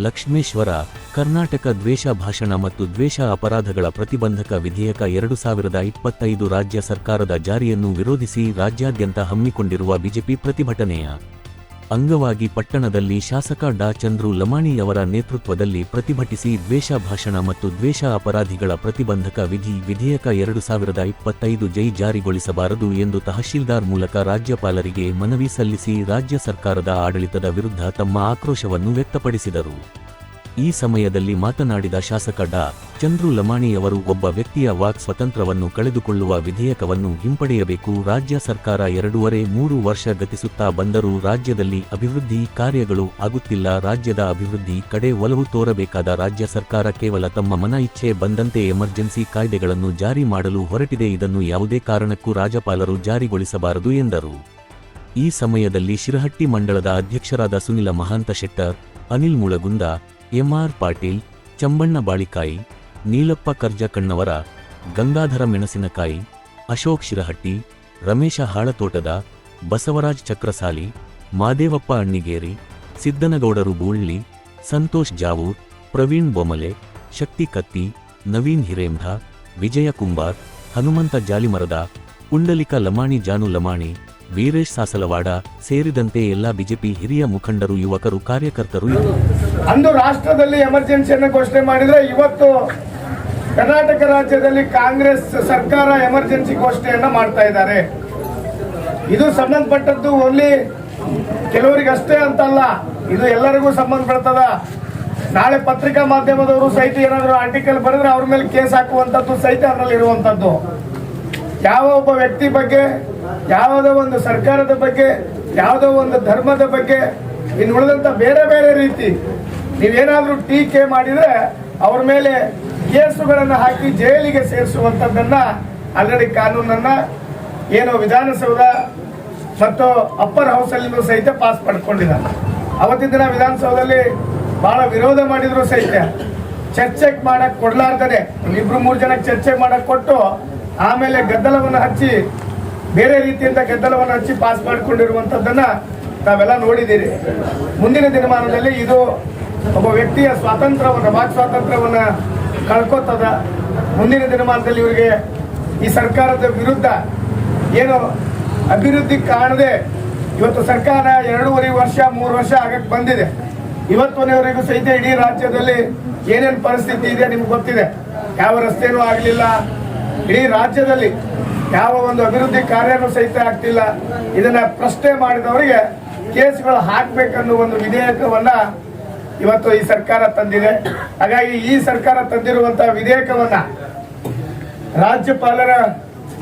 ಲಕ್ಷ್ಮೇಶ್ವರ, ಕರ್ನಾಟಕ ದ್ವೇಷ ಭಾಷಣ ಮತ್ತು ದ್ವೇಷ ಅಪರಾಧಗಳ ಪ್ರತಿಬಂಧಕ ವಿಧೇಯಕ ಎರಡು ಸಾವಿರದ ಇಪ್ಪತ್ತೈದು ರಾಜ್ಯ ಸರ್ಕಾರದ ಜಾರಿಯನ್ನು ವಿರೋಧಿಸಿ ರಾಜ್ಯಾದ್ಯಂತ ಹಮ್ಮಿಕೊಂಡಿರುವ ಬಿಜೆಪಿ ಪ್ರತಿಭಟನೆಯ ಅಂಗವಾಗಿ ಪಟ್ಟಣದಲ್ಲಿ ಶಾಸಕ ಡಾ ಚಂದ್ರು ಲಮಾಣಿಯವರ ನೇತೃತ್ವದಲ್ಲಿ ಪ್ರತಿಭಟಿಸಿ ದ್ವೇಷ ಭಾಷಣ ಮತ್ತು ದ್ವೇಷ ಅಪರಾಧಿಗಳ ಪ್ರತಿಬಂಧಕ ವಿಧಿ ವಿಧೇಯಕ ಎರಡು ಸಾವಿರದ ಇಪ್ಪತ್ತೈದು ಜೈ ಜಾರಿಗೊಳಿಸಬಾರದು ಎಂದು ತಹಶೀಲ್ದಾರ್ ಮೂಲಕ ರಾಜ್ಯಪಾಲರಿಗೆ ಮನವಿ ಸಲ್ಲಿಸಿ ರಾಜ್ಯ ಸರ್ಕಾರದ ಆಡಳಿತದ ವಿರುದ್ಧ ತಮ್ಮ ಆಕ್ರೋಶವನ್ನು ವ್ಯಕ್ತಪಡಿಸಿದರು. ಈ ಸಮಯದಲ್ಲಿ ಮಾತನಾಡಿದ ಶಾಸಕ ಡಾ. ಚಂದ್ರು ಲಮಾಣಿಯವರು ಒಬ್ಬ ವ್ಯಕ್ತಿಯ ವಾಕ್ ಸ್ವತಂತ್ರವನ್ನು ಕಳೆದುಕೊಳ್ಳುವ ವಿಧೇಯಕವನ್ನು ಹಿಂಪಡೆಯಬೇಕು. ರಾಜ್ಯ ಸರ್ಕಾರ ಎರಡೂವರೆ ಮೂರು ವರ್ಷ ಗತಿಸುತ್ತಾ ಬಂದರೂ ರಾಜ್ಯದಲ್ಲಿ ಅಭಿವೃದ್ಧಿ ಕಾರ್ಯಗಳು ಆಗುತ್ತಿಲ್ಲ. ರಾಜ್ಯದ ಅಭಿವೃದ್ಧಿ ಕಡೆ ಒಲವು ತೋರಬೇಕಾದ ರಾಜ್ಯ ಸರ್ಕಾರ ಕೇವಲ ತಮ್ಮ ಮನ ಇಚ್ಛೆ ಬಂದಂತೆ ಎಮರ್ಜೆನ್ಸಿ ಕಾಯ್ದೆಗಳನ್ನು ಜಾರಿ ಮಾಡಲು ಹೊರಟಿದೆ. ಇದನ್ನು ಯಾವುದೇ ಕಾರಣಕ್ಕೂ ರಾಜ್ಯಪಾಲರು ಜಾರಿಗೊಳಿಸಬಾರದು ಎಂದರು. ಈ ಸಮಯದಲ್ಲಿ ಶಿರಹಟ್ಟಿ ಮಂಡಳದ ಅಧ್ಯಕ್ಷರಾದ ಸುನಿಲ ಮಹಾಂತ ಶೆಟ್ಟರ್, ಅನಿಲ್ ಮುಳಗುಂದ ಎಂಆರ್ ಪಾಟೀಲ್, ಚಂಬಣ್ಣ ಬಾಳಿಕಾಯಿ, ನೀಲಪ್ಪ ಕರ್ಜಕಣ್ಣವರ, ಗಂಗಾಧರ ಮೆಣಸಿನಕಾಯಿ, ಅಶೋಕ್ ಶಿರಹಟ್ಟಿ, ರಮೇಶ ಹಾಳತೋಟದ, ಬಸವರಾಜ್ ಚಕ್ರಸಾಲಿ, ಮಾದೇವಪ್ಪ ಅಣ್ಣಿಗೇರಿ, ಸಿದ್ದನಗೌಡರು ಬೂಳ್ಳಿ, ಸಂತೋಷ್ ಜಾವೂರ್, ಪ್ರವೀಣ್ ಬೊಮಲೆ, ಶಕ್ತಿ ಕತ್ತಿ, ನವೀನ್ ಹಿರೇಂಧ ವಿಜಯ ಕುಂಬಾರ್, ಹನುಮಂತ ಜಾಲಿಮರದ ಪುಂಡಲಿಕ ಲಮಾಣಿ ಜಾನು ಲಮಾಣಿ ವೀರೇಶ್ ಸಾಸಲವಾಡ ಸೇರಿದಂತೆ ಎಲ್ಲ ಬಿಜೆಪಿ ಹಿರಿಯ ಮುಖಂಡರು, ಯುವಕರು, ಕಾರ್ಯಕರ್ತರು ಅಂದು ರಾಷ್ಟ್ರದಲ್ಲಿ ಎಮರ್ಜೆನ್ಸಿಯನ್ನು ಘೋಷಣೆ ಮಾಡಿದ್ರೆ ಇವತ್ತು ಕರ್ನಾಟಕ ರಾಜ್ಯದಲ್ಲಿ ಕಾಂಗ್ರೆಸ್ ಸರ್ಕಾರ ಎಮರ್ಜೆನ್ಸಿ ಘೋಷಣೆಯನ್ನ ಮಾಡ್ತಾ ಇದ್ದಾರೆ. ಇದು ಸಂಬಂಧಪಟ್ಟದ್ದು ಓನ್ಲಿ ಕೆಲವರಿಗಷ್ಟೇ ಅಂತಲ್ಲ, ಇದು ಎಲ್ಲರಿಗೂ ಸಂಬಂಧಪಡ್ತದ. ನಾಳೆ ಪತ್ರಿಕಾ ಮಾಧ್ಯಮದವರು ಸಹಿತ ಏನಾದರೂ ಆರ್ಟಿಕಲ್ ಬರೆದ್ರೆ ಅವ್ರ ಮೇಲೆ ಕೇಸ್ ಹಾಕುವಂಥದ್ದು ಸಹಿತ ಅದರಲ್ಲಿ ಇರುವಂಥದ್ದು ಯಾವ ಒಬ್ಬ ವ್ಯಕ್ತಿ ಬಗ್ಗೆ ಯಾವುದೋ ಒಂದು ಸರ್ಕಾರದ ಬಗ್ಗೆ, ಯಾವುದೋ ಒಂದು ಧರ್ಮದ ಬಗ್ಗೆ, ಇನ್ನು ಉಳಿದಂತ ಬೇರೆ ಬೇರೆ ರೀತಿ ನೀವೇನಾದ್ರೂ ಟೀಕೆ ಮಾಡಿದ್ರೆ ಅವ್ರ ಮೇಲೆ ಕೇಸುಗಳನ್ನು ಹಾಕಿ ಜೈಲಿಗೆ ಸೇರಿಸುವಂತದ್ದನ್ನ ಆಲ್ರೆಡಿ ಕಾನೂನನ್ನ ಏನು ವಿಧಾನಸೌಧ ಮತ್ತು ಅಪ್ಪರ್ ಹೌಸ್ ಅಲ್ಲಿ ಸಹಿತ ಪಾಸ್ ಪಡ್ಕೊಂಡಿದ್ದಾರೆ. ಅವತ್ತಿನ ದಿನ ವಿಧಾನಸೌಧದಲ್ಲಿ ಬಹಳ ವಿರೋಧ ಮಾಡಿದ್ರು ಸಹಿತ. ಚರ್ಚೆ ಮಾಡಕ್ ಕೊಡ್ಲಾರ್ದರೆ ಇಬ್ರು ಮೂರು ಜನಕ್ಕೆ ಚರ್ಚೆ ಮಾಡಕ್ ಕೊಟ್ಟು ಆಮೇಲೆ ಗದ್ದಲವನ್ನು ಹಚ್ಚಿ ಬೇರೆ ರೀತಿಯಿಂದ ಗದ್ದಲವನ್ನು ಹಚ್ಚಿ ಪಾಸ್ ಮಾಡಿಕೊಂಡಿರುವಂಥದ್ದನ್ನು ನಾವೆಲ್ಲ ನೋಡಿದ್ದೀರಿ. ಮುಂದಿನ ದಿನಮಾನದಲ್ಲಿ ಇದು ಒಬ್ಬ ವ್ಯಕ್ತಿಯ ಸ್ವಾತಂತ್ರ್ಯವನ್ನ, ವಾಕ್ ಸ್ವಾತಂತ್ರ್ಯವನ್ನ ಕಳ್ಕೊತದ. ಮುಂದಿನ ದಿನಮಾನದಲ್ಲಿ ಇವರಿಗೆ ಈ ಸರ್ಕಾರದ ವಿರುದ್ಧ ಏನು ಅಭಿವೃದ್ಧಿ ಕಾಣದೆ ಇವತ್ತು ಸರ್ಕಾರ ಎರಡೂವರೆ ವರ್ಷ, ಮೂರು ವರ್ಷ ಆಗಕ್ಕೆ ಬಂದಿದೆ. ಇವತ್ತಿನವರೆಗೂ ಸಹಿತ ಇಡೀ ರಾಜ್ಯದಲ್ಲಿ ಏನೇನು ಪರಿಸ್ಥಿತಿ ಇದೆ ನಿಮ್ಗೆ ಗೊತ್ತಿದೆ. ಯಾವ ರಸ್ತೆನೂ ಆಗಲಿಲ್ಲ. ಇಡೀ ರಾಜ್ಯದಲ್ಲಿ ಯಾವ ಒಂದು ಅಭಿವೃದ್ಧಿ ಕಾರ್ಯನೂ ಸಹಿತ ಆಗ್ತಿಲ್ಲ. ಇದನ್ನ ಪ್ರಶ್ನೆ ಮಾಡಿದವರಿಗೆ ಕೇಸ್ಗಳು ಹಾಕಬೇಕನ್ನೋ ಒಂದು ವಿಧೇಯಕವನ್ನ ಇವತ್ತು ಈ ಸರ್ಕಾರ ತಂದಿದೆ. ಹಾಗಾಗಿ ಈ ಸರ್ಕಾರ ತಂದಿರುವಂತಹ ವಿಧೇಯಕವನ್ನ ರಾಜ್ಯಪಾಲರ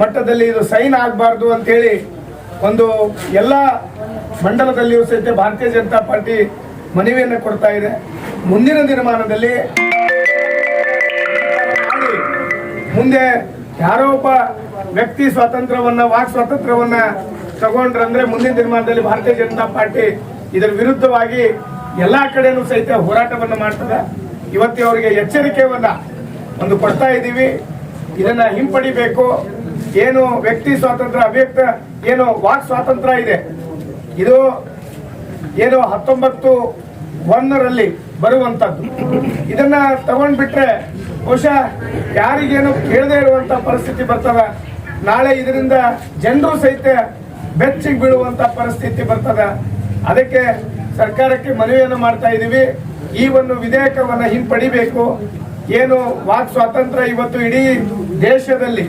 ಮಟ್ಟದಲ್ಲಿ ಇದು ಸೈನ್ ಆಗಬಾರ್ದು ಅಂತೇಳಿ ಒಂದು ಎಲ್ಲ ಮಂಡಲದಲ್ಲಿಯೂ ಸಹಿತ ಭಾರತೀಯ ಜನತಾ ಪಾರ್ಟಿ ಮನವಿಯನ್ನು ಕೊಡ್ತಾ ಇದೆ. ಮುಂದಿನ ದಿನಮಾನದಲ್ಲಿ ಮುಂದೆ ಯಾರೋ ಒಬ್ಬ ವ್ಯಕ್ತಿ ಸ್ವಾತಂತ್ರ್ಯವನ್ನ, ವಾಕ್ ಸ್ವಾತಂತ್ರ್ಯವನ್ನ ತಗೊಂಡ್ರಂದ್ರೆ ಮುಂದಿನ ದಿನಮಾನದಲ್ಲಿ ಭಾರತೀಯ ಜನತಾ ಪಾರ್ಟಿ ಇದರ ವಿರುದ್ಧವಾಗಿ ಎಲ್ಲಾ ಕಡೆನೂ ಸಹಿತ ಹೋರಾಟವನ್ನ ಮಾಡ್ತದೆ. ಇವತ್ತು ಅವರಿಗೆ ಎಚ್ಚರಿಕೆಯನ್ನ ಒಂದು ಕೊಡ್ತಾ ಇದ್ದೀವಿ. ಇದನ್ನ ಹಿಂಪಡಿಬೇಕು. ಏನು ವ್ಯಕ್ತಿ ಸ್ವಾತಂತ್ರ್ಯ ಅಭಿವ್ಯಕ್ತ, ಏನು ವಾಕ್ ಸ್ವಾತಂತ್ರ್ಯ ಇದೆ. ಇದು ಏನು ಹತ್ತೊಂಬತ್ತು ಒಂದರಲ್ಲಿ ಬರುವಂತದ್ದು. ಇದನ್ನ ತಗೊಂಡ್ಬಿಟ್ರೆ ಬಹುಶಃ ಯಾರಿಗೇನು ಕೇಳದೆ ಇರುವಂತ ಪರಿಸ್ಥಿತಿ ಬರ್ತದ. ನಾಳೆ ಇದರಿಂದ ಜನರು ಸಹಿತ ಬೆಚ್ಚಿಗೆ ಬೀಳುವಂತ ಪರಿಸ್ಥಿತಿ ಬರ್ತದೆ. ಅದಕ್ಕೆ ಸರ್ಕಾರಕ್ಕೆ ಮನವಿಯನ್ನು ಮಾಡ್ತಾ ಇದ್ದೀವಿ ಈ ಒಂದು ವಿಧೇಯಕವನ್ನು ಹಿಂಪಡಿಬೇಕು ಏನು ವಾಕ್ ಸ್ವಾತಂತ್ರ್ಯ ಇವತ್ತು ಇಡೀ ದೇಶದಲ್ಲಿ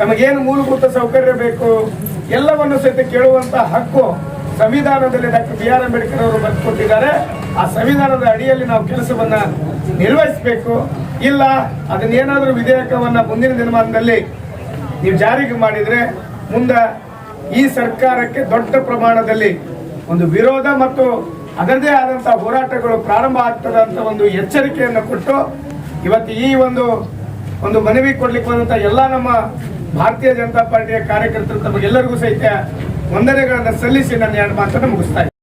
ನಮಗೇನು ಮೂಲಭೂತ ಸೌಕರ್ಯ ಬೇಕು ಎಲ್ಲವನ್ನು ಸಹಿತ ಕೇಳುವಂತ ಹಕ್ಕು ಸಂವಿಧಾನದಲ್ಲಿ ಡಾಕ್ಟರ್ ಬಿ ಆರ್ ಅಂಬೇಡ್ಕರ್ ಅವರು ಬರ್ಕೊಟ್ಟಿದ್ದಾರೆ ಆ ಸಂವಿಧಾನದ ಅಡಿಯಲ್ಲಿ ನಾವು ಕೆಲಸವನ್ನ ನಿರ್ವಹಿಸಬೇಕು. ಇಲ್ಲ, ಅದನ್ನೇನಾದರೂ ವಿಧೇಯಕವನ್ನ ಮುಂದಿನ ದಿನಮಾನದಲ್ಲಿ ನೀವು ಜಾರಿಗೆ ಮಾಡಿದರೆ ಮುಂದೆ ಈ ಸರ್ಕಾರಕ್ಕೆ ದೊಡ್ಡ ಪ್ರಮಾಣದಲ್ಲಿ ಒಂದು ವಿರೋಧ ಮತ್ತು ಅದರದೇ ಆದಂತಹ ಹೋರಾಟಗಳು ಪ್ರಾರಂಭ ಆಗ್ತದೆ ಅಂತ ಒಂದು ಎಚ್ಚರಿಕೆಯನ್ನು ಕೊಟ್ಟು ಇವತ್ತು ಈ ಒಂದು ಒಂದು ಮನವಿ ಕೊಡ್ಲಿಕ್ಕೆ ಬಂದಂತ ಎಲ್ಲ ನಮ್ಮ ಭಾರತೀಯ ಜನತಾ ಪಾರ್ಟಿಯ ಕಾರ್ಯಕರ್ತರು ತಮಗೆಲ್ಲರಿಗೂ ಸಹಿತ ವಂದನೆಗಳನ್ನು ಸಲ್ಲಿಸಿ ನನ್ನ ಎರಡು ಮಾತನ್ನು ಮುಗಿಸ್ತಾ